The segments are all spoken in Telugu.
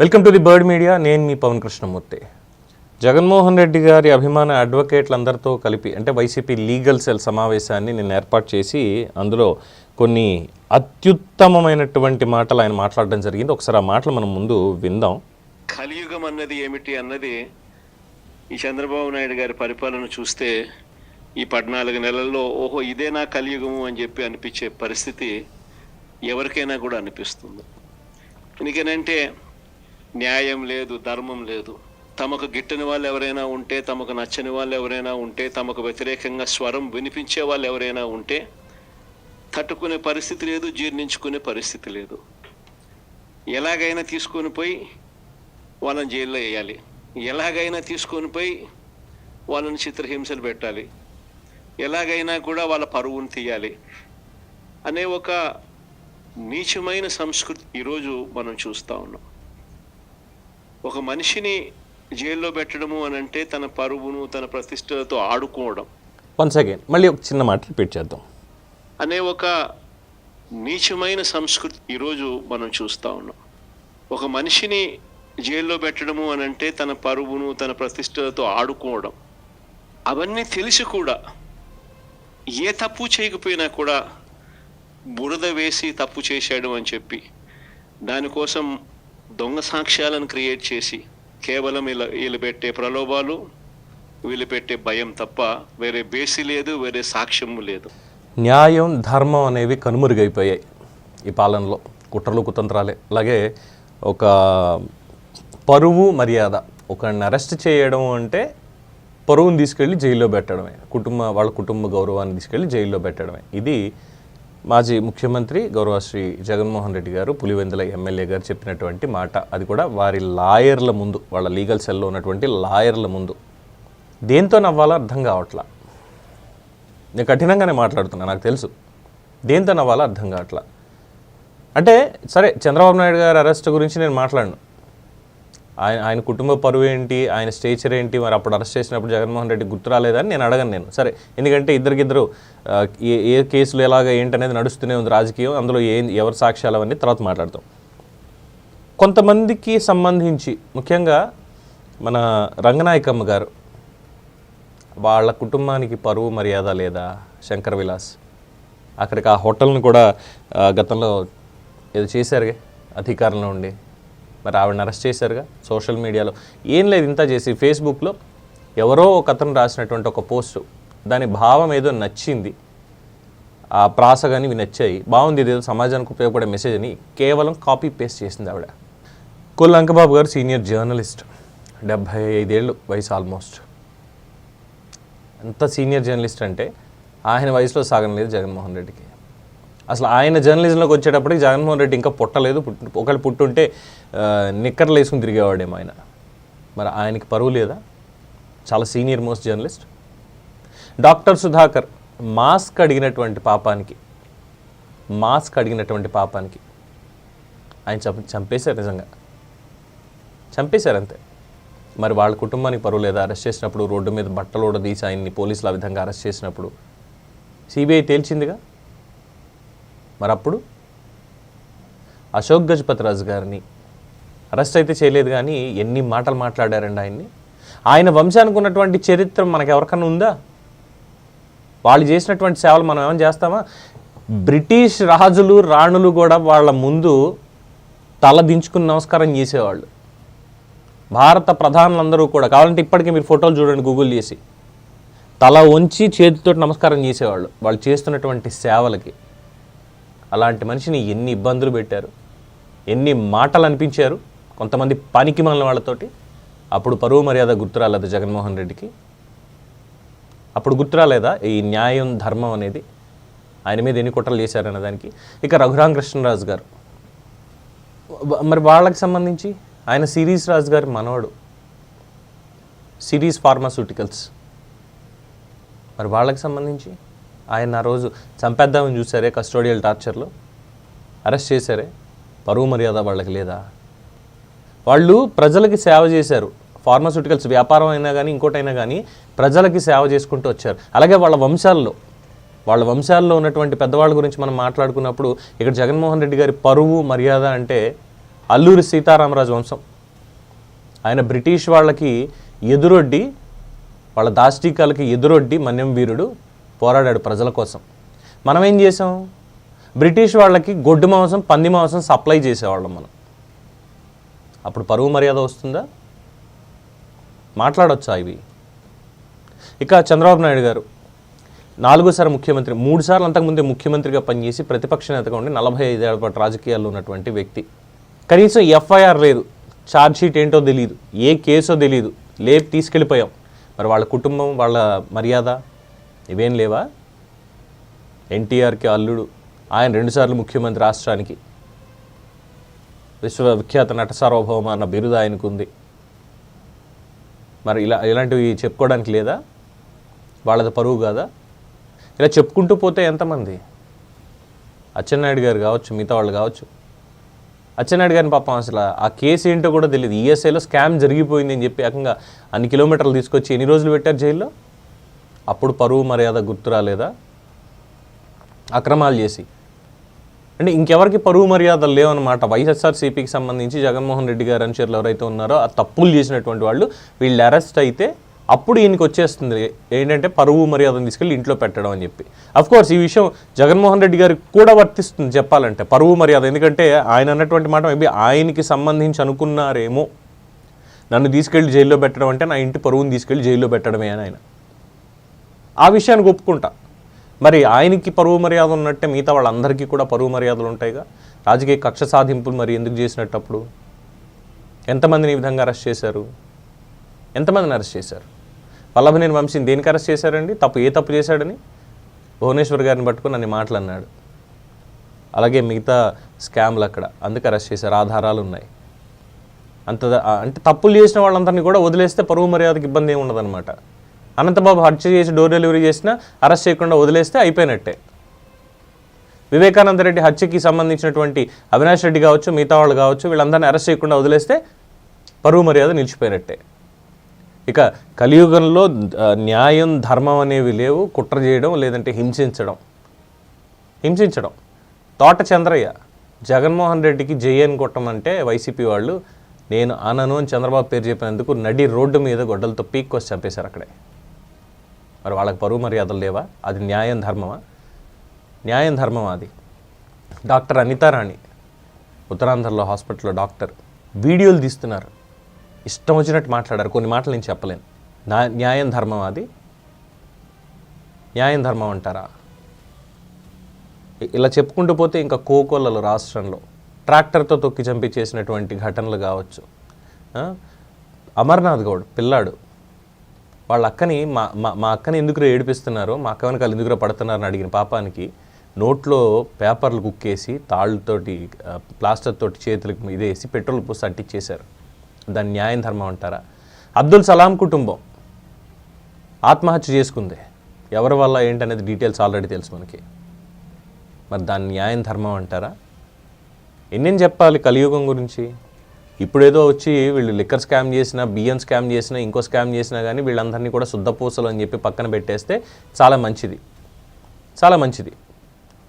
Welcome to the bird media నేను మీ పవన్ కృష్ణమూర్తి. జగన్మోహన్ రెడ్డి గారి అభిమాన అడ్వకేట్లందరితో కలిపి అంటే వైసీపీ లీగల్ సెల్ సమావేశాన్ని నేను ఏర్పాటు చేసి అందులో కొన్ని అత్యుత్తమమైనటువంటి మాటలు ఆయన మాట్లాడడం జరిగింది. ఒకసారి ఆ మాటలు మనం ముందు విందాం. కలియుగం అన్నది ఏమిటి అన్నది ఈ చంద్రబాబు నాయుడు గారి పరిపాలన చూస్తే ఈ పద్నాలుగు నెలల్లో ఓహో ఇదేనా కలియుగము అని చెప్పి అనిపించే పరిస్థితి ఎవరికైనా కూడా అనిపిస్తుంది. ఎందుకనంటే న్యాయం లేదు ధర్మం లేదు. తమకు గిట్టని వాళ్ళు ఎవరైనా ఉంటే తమకు నచ్చని వాళ్ళు ఎవరైనా ఉంటే తమకు వ్యతిరేకంగా స్వరం వినిపించే వాళ్ళు ఎవరైనా ఉంటే తట్టుకునే పరిస్థితి లేదు జీర్ణించుకునే పరిస్థితి లేదు. ఎలాగైనా తీసుకొని పోయి వాళ్ళని జైల్లో వేయాలి. ఎలాగైనా తీసుకొని పోయి వాళ్ళని చిత్రహింసలు పెట్టాలి. ఎలాగైనా కూడా వాళ్ళ పరువును తీయాలి. అనే ఒక నీచమైన సంస్కృతి ఈరోజు మనం చూస్తూ ఉన్నాం. ఒక మనిషిని జైల్లో పెట్టడము అని అంటే తన పరువును తన ప్రతిష్టలతో ఆడుకోవడం. వన్స్ అగైన్ మళ్ళీ ఒక చిన్న మాట రిపీట్ చేద్దాం. అనే ఒక నీచమైన సంస్కృతి ఈరోజు మనం చూస్తూ ఉన్నాం. ఒక మనిషిని జైల్లో పెట్టడము అని అంటే తన పరువును తన ప్రతిష్టలతో ఆడుకోవడం. అవన్నీ తెలిసి కూడా ఏ తప్పు చేయకపోయినా కూడా బురద వేసి తప్పు చేశాడు అని చెప్పి దానికోసం దొంగ సాక్ష్యాలను క్రియేట్ చేసి కేవలం ఇలా వీళ్ళు పెట్టే ప్రలోభాలు వీళ్ళు పెట్టే భయం తప్ప వేరే బేసి లేదు వేరే సాక్ష్యము లేదు. న్యాయం ధర్మం అనేవి కనుమరుగైపోయాయి ఈ పాలనలో. కుట్రలు కుతంత్రాలే. అలాగే ఒక పరువు మర్యాద. ఒకరిని అరెస్ట్ చేయడం అంటే పరువుని తీసుకెళ్ళి జైల్లో పెట్టడమే. కుటుంబ వాళ్ళ కుటుంబ గౌరవాన్ని తీసుకెళ్ళి జైల్లో పెట్టడమే. ఇది మాజీ ముఖ్యమంత్రి గౌరవశ్రీ జగన్మోహన్ రెడ్డి గారు పులివెందుల ఎమ్మెల్యే గారు చెప్పినటువంటి మాట. అది కూడా వారి లాయర్ల ముందు వాళ్ళ లీగల్ సెల్లో ఉన్నటువంటి లాయర్ల ముందు. దేంతో నవ్వాలో అర్థం కావట్లా? నేను కఠినంగానే మాట్లాడుతున్నా నాకు తెలుసు. దేంతో నవ్వాలో అర్థం కావట్లా? అంటే సరే చంద్రబాబు నాయుడు గారి అరెస్ట్ గురించి నేను మాట్లాడను. ఆయన ఆయన కుటుంబ పరువు ఏంటి ఆయన స్టేచర్ ఏంటి మరి అప్పుడు అరెస్ట్ చేసినప్పుడు జగన్మోహన్ రెడ్డి గుర్తు రాలేదని నేను అడగను నేను. సరే ఎందుకంటే ఇద్దరికిద్దరు ఏ ఏ కేసులు ఎలాగ ఏంటనేది నడుస్తూనే ఉంది రాజకీయం. అందులో ఏ ఎవరి సాక్ష్యాలు అవన్నీ తర్వాత మాట్లాడతాం. కొంతమందికి సంబంధించి ముఖ్యంగా మన రంగనాయకమ్మ గారు వాళ్ళ కుటుంబానికి పరువు మర్యాద లేదా? శంకర్ విలాస్ అక్కడికి ఆ హోటల్ని కూడా గతంలో ఏదో చేశారు అధికారంలో ఉండి. మరి ఆవిడని అరెస్ట్ చేశారుగా సోషల్ మీడియాలో. ఏం లేదు ఇంత చేసి ఫేస్బుక్లో ఎవరో ఒక అతను రాసినటువంటి ఒక పోస్టు దాని భావం ఏదో నచ్చింది. ఆ ప్రాస కానీ ఇవి నచ్చాయి బాగుంది ఇదేదో సమాజానికి ఉపయోగపడే మెసేజ్ అని కేవలం కాపీ పేస్ట్ చేసింది ఆవిడ. కొల్ అంకబాబు గారు సీనియర్ జర్నలిస్ట్ డెబ్భై ఐదేళ్ళు వయసు ఆల్మోస్ట్ ఎంత సీనియర్ జర్నలిస్ట్ అంటే ఆయన వయసులో సాగం లేదు జగన్మోహన్ రెడ్డికి. అసలు ఆయన జర్నలిజంలోకి వచ్చేటప్పటికి జగన్మోహన్ రెడ్డి ఇంకా పుట్టలేదు. పుట్టు ఒకళ్ళు పుట్టుంటే నిక్కర్లు వేసుకుని తిరిగేవాడేమో ఆయన. మరి ఆయనకి పరువు లేదా? చాలా senior most journalist. Doctor Sudhakar mask అడిగినటువంటి పాపానికి మాస్క్ అడిగినటువంటి పాపానికి ఆయన చంప చంపేశారు నిజంగా. చంపేశారు అంతే మరి వాళ్ళ కుటుంబానికి పరువు లేదా? అరెస్ట్ చేసినప్పుడు రోడ్డు మీద బట్టలు కూడా తీసి ఆయన్ని పోలీసులు ఆ విధంగా అరెస్ట్ చేసినప్పుడు. సిబిఐ తేల్చిందిగా? మరి అప్పుడు అశోక్ గజపతిరాజు గారిని అరెస్ట్ అయితే చేయలేదు కానీ ఎన్ని మాటలు మాట్లాడారండి ఆయన్ని? ఆయన వంశానికి ఉన్నటువంటి చరిత్ర మనకు ఎవరికన్నా ఉందా? వాళ్ళు చేసినటువంటి సేవలు మనం ఏమైనా చేస్తామా? బ్రిటిష్ రాజులు రాణులు కూడా వాళ్ళ ముందు తల దించుకుని నమస్కారం చేసేవాళ్ళు. భారత ప్రధానులందరూ కూడా కావాలంటే ఇప్పటికీ మీరు ఫోటోలు చూడండి గూగుల్ చేసి. తల వంచి చేతితో నమస్కారం చేసేవాళ్ళు వాళ్ళు చేస్తున్నటువంటి సేవలకి. అలాంటి మనిషిని ఎన్ని ఇబ్బందులు పెట్టారు ఎన్ని మాటలు అనిపించారు కొంతమంది పనికి మన వాళ్ళతోటి. అప్పుడు పరువు మర్యాద గుర్తురాలేదు జగన్మోహన్ రెడ్డికి? అప్పుడు గుర్తురాలేదా ఈ న్యాయం ధర్మం అనేది? ఆయన మీద ఎన్ని కుట్రలు చేశారనే దానికి? ఇక రఘురామ కృష్ణరాజు గారు. మరి వాళ్ళకి సంబంధించి ఆయన సిరీస్ రాజు గారి మనవడు. సిరీస్ ఫార్మాస్యూటికల్స్. మరి వాళ్ళకి సంబంధించి? ఆయన ఆ రోజు చంపేద్దామని చూసారే కస్టోడియల్ టార్చర్లో? అరెస్ట్ చేశారే? పరువు మర్యాద వాళ్ళకి లేదా? వాళ్ళు ప్రజలకి సేవ చేశారు. ఫార్మాస్యూటికల్స్ వ్యాపారం అయినా కానీ ఇంకోటైనా కానీ ప్రజలకి సేవ చేసుకుంటూ వచ్చారు. అలాగే వాళ్ళ వంశాల్లో. వాళ్ళ వంశాల్లో ఉన్నటువంటి పెద్దవాళ్ళ గురించి మనం మాట్లాడుకున్నప్పుడు ఇక్కడ జగన్మోహన్ రెడ్డి గారి పరువు మర్యాద అంటే అల్లూరి సీతారామరాజు వంశం. ఆయన బ్రిటిష్ వాళ్ళకి ఎదురొడ్డి వాళ్ళ దాష్టికాలకి ఎదురొడ్డి మన్యం వీరుడు పోరాడాడు ప్రజల కోసం. మనం ఏం చేసాం బ్రిటిష్ వాళ్ళకి గొడ్డు మాంసం పంది మాంసం సప్లై చేసేవాళ్ళం మనం. అప్పుడు పరువు మర్యాద వస్తుందా? మాట్లాడొచ్చా ఇవి? ఇక చంద్రబాబు నాయుడు గారు నాలుగోసారి ముఖ్యమంత్రి మూడు సార్లు అంతకుముందే ముఖ్యమంత్రిగా పనిచేసి ప్రతిపక్ష నేతగా ఉండి నలభై ఐదేళ్ళ పాటు రాజకీయాల్లో ఉన్నటువంటి వ్యక్తి. కనీసం ఎఫ్ఐఆర్ లేదు. ఛార్జ్ షీట్ ఏంటో తెలియదు ఏ కేసో తెలియదు లేపు తీసుకెళ్ళిపోయాం. మరి వాళ్ళ కుటుంబం వాళ్ళ మర్యాద? ఇవేం లేవా? ఎన్టీఆర్కి అల్లుడు ఆయన రెండుసార్లు ముఖ్యమంత్రి రాష్ట్రానికి. విశ్వవిఖ్యాత నట సార్వభౌమ అన్న బిరుదు ఆయనకు ఉంది మరి ఇలా ఇలాంటివి చెప్పుకోవడానికి లేదా? వాళ్ళది పరువు కాదా? ఇలా చెప్పుకుంటూ పోతే ఎంతమంది? అచ్చెన్నాయుడు గారు కావచ్చు మిగతా వాళ్ళు కావచ్చు. అచ్చెన్నాయుడు గారిని పాపం అసలు ఆ కేసు ఏంటో కూడా తెలియదు ఈఎస్ఐలో స్కామ్ జరిగిపోయింది అని చెప్పి ఏకంగా అన్ని కిలోమీటర్లు తీసుకొచ్చి ఎన్ని రోజులు పెట్టారు జైల్లో? అప్పుడు పరువు మర్యాద గుర్తు రాలేదా? అక్రమాలు చేసి. అంటే ఇంకెవరికి పరువు మర్యాదలు లేవన్నమాట? వైఎస్ఆర్సీపీకి సంబంధించి జగన్మోహన్ రెడ్డి గారు అనుచరులు ఎవరైతే ఉన్నారో ఆ తప్పులు చేసినటువంటి వాళ్ళు వీళ్ళు అరెస్ట్ అయితే అప్పుడు ఈయనకి వచ్చేస్తుంది. ఏంటంటే పరువు మర్యాదను తీసుకెళ్ళి ఇంట్లో పెట్టడం అని చెప్పి. అఫ్ కోర్స్ ఈ విషయం జగన్మోహన్ రెడ్డి గారికి కూడా వర్తిస్తుంది చెప్పాలంటే. పరువు మర్యాద. ఎందుకంటే ఆయన అన్నటువంటి మాట మేబీ ఆయనకి సంబంధించి అనుకున్నారేమో. నన్ను తీసుకెళ్ళి జైల్లో పెట్టడం అంటే నా ఇంటి పరువుని తీసుకెళ్ళి జైల్లో పెట్టడమే అని ఆయన. ఆ విషయానికి ఒప్పుకుంటా. మరి ఆయనకి పరువు మర్యాద ఉన్నట్టే మిగతా వాళ్ళందరికీ కూడా పరువు మర్యాదలు ఉంటాయిగా. రాజకీయ కక్ష సాధింపులు మరి ఎందుకు చేసినట్టప్పుడు? ఎంతమందిని ఈ విధంగా అరెస్ట్ చేశారు? ఎంతమందిని అరెస్ట్ చేశారు? వల్లభనేని వంశీని దేనికి అరెస్ట్ చేశారండి? తప్పు ఏ తప్పు చేశాడని? భువనేశ్వర్ గారిని పట్టుకుని అన్ని మాటలు అన్నాడు అలాగే మిగతా స్కామ్లు అక్కడ. అందుకు అరెస్ట్ చేశారు. ఆధారాలు ఉన్నాయి. అంత అంటే తప్పులు చేసిన వాళ్ళందరినీ కూడా వదిలేస్తే పరువు మర్యాదకి ఇబ్బంది ఏమి ఉండదన్నమాట. అనంతబాబు హత్య చేసి డోర్ డెలివరీ చేసినా అరెస్ట్ చేయకుండా వదిలేస్తే అయిపోయినట్టే. వివేకానంద రెడ్డి హత్యకి సంబంధించినటువంటి అవినాష్ రెడ్డి కావచ్చు మిగతా వాళ్ళు కావచ్చు వీళ్ళందరినీ అరెస్ట్ చేయకుండా వదిలేస్తే పరువు మర్యాద నిలిచిపోయినట్టే. ఇక కలియుగంలో న్యాయం ధర్మం అనేవి లేవు. కుట్ర చేయడం లేదంటే హింసించడం. హింసించడం. తోట చంద్రయ్య జగన్మోహన్ రెడ్డికి జయన్ కొట్టమంటే వైసీపీ వాళ్ళు నేను అనను అని చంద్రబాబు పేరు చెప్పినందుకు నడి రోడ్డు మీద గొడ్డలతో వచ్చి చంపేశారు అక్కడే. మరి వాళ్ళకి పరువు మర్యాదలు లేవా? అది న్యాయం ధర్మమా? న్యాయం ధర్మమా అది? డాక్టర్ అనితారాణి ఉత్తరాంధ్రలో హాస్పిటల్లో డాక్టర్ వీడియోలు తీస్తున్నారు. ఇష్టం వచ్చినట్టు మాట్లాడారు. కొన్ని మాటలు నేను చెప్పలేను. నా న్యాయం ధర్మం అది? న్యాయం ధర్మం అంటారా? ఇలా చెప్పుకుంటూ పోతే ఇంకా కోకోలలో రాష్ట్రంలో. ట్రాక్టర్తో తొక్కి చంపి చేసినటువంటి ఘటనలు కావచ్చు. అమర్నాథ్ గౌడ్ పిల్లాడు వాళ్ళ అక్కని మా మా అక్కని ఎందుకు ఏడిపిస్తున్నారు? మా అక్క వెనకాల ఎందుకు పడుతున్నారని అడిగిన పాపానికి నోట్లో పేపర్లు కుక్కేసి తాళ్ళతోటి ప్లాస్టర్తో ప్లాస్టర్ తోటి చేతులకు ఇదేసి పెట్రోల్ పోసి అంటించేశారు దాన్ని న్యాయం ధర్మం అంటారా? అబ్దుల్ సలాం కుటుంబం ఆత్మహత్య చేసుకుంది. ఎవరి వల్ల ఏంటనేది డీటెయిల్స్ ఆల్రెడీ తెలుసు మనకి. మరి దాన్ని న్యాయం ధర్మం అంటారా? ఎన్నేం చెప్పాలి కలియుగం గురించి? ఇప్పుడేదో వచ్చి వీళ్ళు లిక్కర్ స్కామ్ చేసినా బియ్యం స్కామ్ చేసినా ఇంకో స్కామ్ చేసినా కానీ వీళ్ళందరినీ కూడా శుద్ధపూసలు అని చెప్పి పక్కన పెట్టేస్తే చాలా మంచిది. చాలా మంచిది.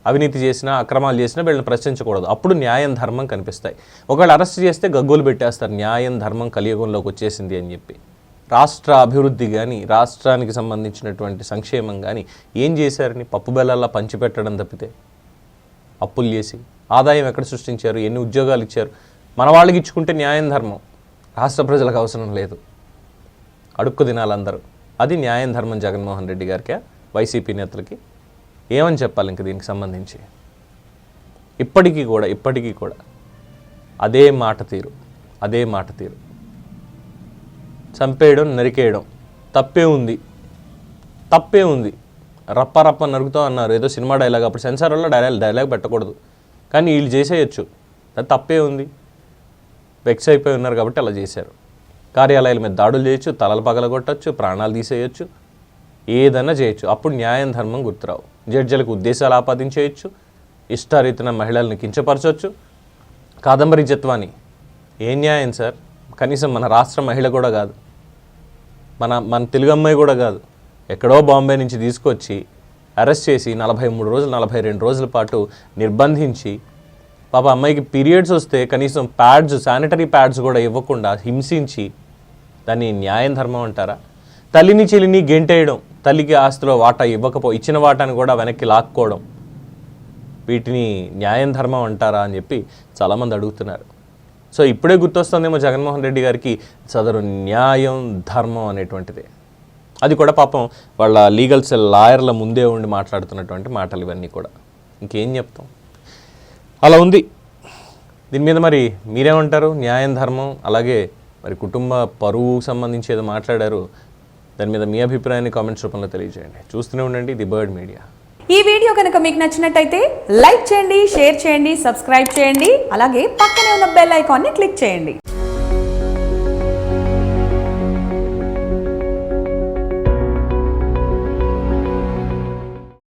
అవినీతి చేసినా అక్రమాలు చేసినా వీళ్ళని ప్రశ్నించకూడదు. అప్పుడు న్యాయం ధర్మం కనిపిస్తాయి. ఒకవేళ అరెస్ట్ చేస్తే గగ్గోలు పెట్టేస్తారు. న్యాయం ధర్మం కలియుగంలోకి వచ్చేసింది అని చెప్పి. రాష్ట్ర అభివృద్ధి కానీ రాష్ట్రానికి సంబంధించినటువంటి సంక్షేమం కానీ ఏం చేశారని పప్పు బెల్లల్లా పంచిపెట్టడం తప్పితే? అప్పులు చేసి. ఆదాయం ఎక్కడ సృష్టించారు? ఎన్ని ఉద్యోగాలు ఇచ్చారు? మన వాళ్ళకి ఇచ్చుకుంటే న్యాయం ధర్మం. రాష్ట్ర ప్రజలకు అవసరం లేదు. అడుక్కు తినాలందరూ అది న్యాయం ధర్మం జగన్మోహన్ రెడ్డి గారికి వైసీపీ నేతలకి ఏమని చెప్పాలి ఇంక దీనికి సంబంధించి? ఇప్పటికీ కూడా ఇప్పటికీ కూడా అదే మాట తీరు అదే మాట తీరు. చంపేయడం నరికేయడం తప్పే ఉంది. తప్పే ఉంది. రప్ప రప్ప నరుకుతాం అన్నారు ఏదో సినిమా డైలాగ్ అప్పుడు సెన్సార్ వల్ల డైలాగ్ డైలాగ్ పెట్టకూడదు. కానీ వీళ్ళు చేసేయచ్చు. అది తప్పే ఉంది. వెక్స్ అయిపోయి ఉన్నారు కాబట్టి అలా చేశారు. కార్యాలయాల మీద దాడులు చేయొచ్చు తలలు పగలగొట్టచ్చు ప్రాణాలు తీసేయచ్చు ఏదన్నా చేయొచ్చు. అప్పుడు న్యాయం ధర్మం గుర్తురావు. జడ్జిలకు ఉద్దేశాలు ఆపాదించేయచ్చు ఇష్టారీతిన మహిళల్ని కించపరచవచ్చు కాదంబరి జత్వాని ఏ న్యాయం సార్? కనీసం మన రాష్ట్ర మహిళ కూడా కాదు. మన మన తెలుగు అమ్మాయి కూడా కాదు. ఎక్కడో బాంబే నుంచి తీసుకొచ్చి అరెస్ట్ చేసి నలభై మూడు రోజులు నలభై రెండు రోజుల పాటు నిర్బంధించి పాప అమ్మాయికి పీరియడ్స్ వస్తే కనీసం ప్యాడ్స్ శానిటరీ ప్యాడ్స్ కూడా ఇవ్వకుండా హింసించి దాన్ని న్యాయం ధర్మం అంటారా? తల్లిని చెల్లిని గెంటేయడం తల్లికి ఆస్తిలో వాటా ఇవ్వకపో ఇచ్చిన వాటాను కూడా వెనక్కి లాక్కోవడం వీటిని న్యాయం ధర్మం అంటారా అని చెప్పి చాలామంది అడుగుతున్నారు. సో ఇప్పుడే గుర్తొస్తుందేమో జగన్మోహన్ రెడ్డి గారికి సదరు న్యాయం ధర్మం అనేటువంటిది. అది కూడా పాపం వాళ్ళ లీగల్ సెల్ లాయర్ల ముందే ఉండి మాట్లాడుతున్నటువంటి మాటలు ఇవన్నీ కూడా. ఇంకేం చెప్తాం? అలా ఉంది. దీని మీద మరి మీరేమంటారు న్యాయం ధర్మం అలాగే మరి కుటుంబ పరువు సంబంధించి ఏదో మాట్లాడారు. దాని మీద మీ అభిప్రాయాన్ని కామెంట్స్ రూపంలో తెలియజేయండి. చూస్తూనే ఉండండి ది బర్డ్ మీడియా. ఈ వీడియో కనుక మీకు నచ్చినట్టయితే లైక్ చేయండి షేర్ చేయండి సబ్స్క్రైబ్ చేయండి అలాగే పక్కనే ఉన్న బెల్ ఐకాన్ని క్లిక్ చేయండి.